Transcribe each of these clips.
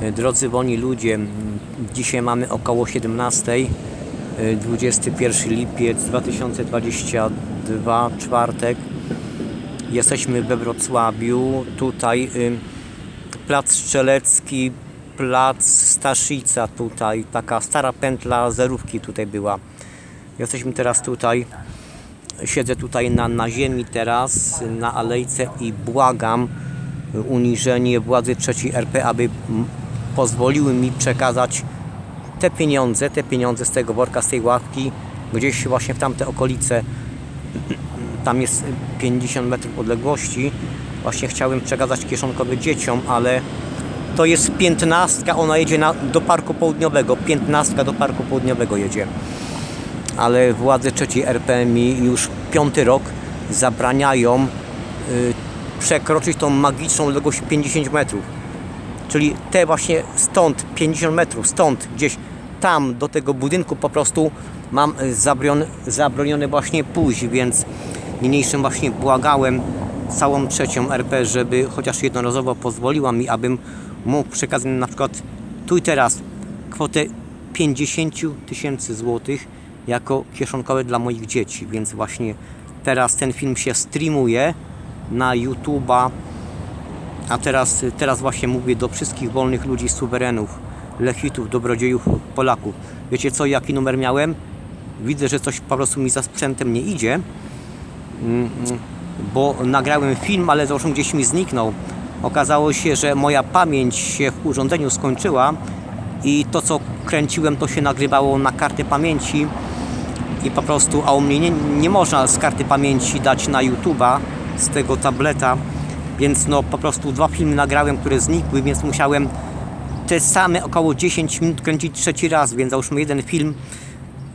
E, Drodzy wolni ludzie, dzisiaj mamy około 17, e, 21 lipiec 2022, czwartek. Jesteśmy we Wrocławiu, tutaj y, plac Strzelecki, plac Staszica tutaj, taka stara pętla zerówki tutaj była. Jesteśmy teraz tutaj, siedzę tutaj na, na ziemi teraz, na alejce i błagam uniżenie władzy trzeciej RP, aby pozwoliły mi przekazać te pieniądze, te pieniądze z tego worka, z tej ławki, gdzieś właśnie w tamte okolice tam jest 50 metrów odległości. Właśnie chciałem przekazać kieszonkowy dzieciom, ale to jest piętnastka, ona jedzie na, do Parku Południowego, piętnastka do Parku Południowego jedzie. Ale władze trzeciej RP mi już piąty rok zabraniają y, przekroczyć tą magiczną odległość 50 metrów. Czyli te właśnie stąd, 50 metrów, stąd gdzieś tam do tego budynku po prostu mam y, zabronione, zabronione właśnie pójść, więc niniejszym właśnie błagałem całą trzecią RP, żeby chociaż jednorazowo pozwoliła mi, abym mógł przekazać na przykład tu i teraz kwotę 50 tysięcy złotych jako kieszonkowe dla moich dzieci, więc właśnie teraz ten film się streamuje na YouTube'a a teraz, teraz właśnie mówię do wszystkich wolnych ludzi, suwerenów, lechitów, dobrodziejów, Polaków. Wiecie co, jaki numer miałem? Widzę, że coś po prostu mi za sprzętem nie idzie, mm, bo nagrałem film, ale zresztą gdzieś mi zniknął. Okazało się, że moja pamięć się w urządzeniu skończyła i to co kręciłem to się nagrywało na kartę pamięci i po prostu, a u mnie nie, nie można z karty pamięci dać na YouTube'a z tego tableta, więc no po prostu dwa filmy nagrałem, które znikły, więc musiałem te same około 10 minut kręcić trzeci raz, więc załóżmy jeden film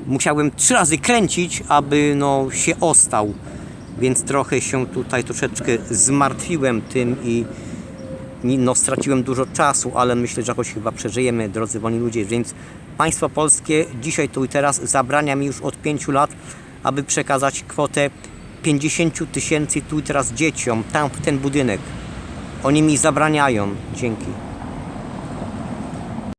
musiałem trzy razy kręcić, aby no się ostał, więc trochę się tutaj troszeczkę zmartwiłem tym i no, straciłem dużo czasu, ale myślę, że jakoś chyba przeżyjemy, drodzy wolni ludzie, więc państwo polskie dzisiaj tu i teraz zabrania mi już od 5 lat, aby przekazać kwotę 50 tysięcy tu i teraz dzieciom, tam w ten budynek. Oni mi zabraniają. Dzięki.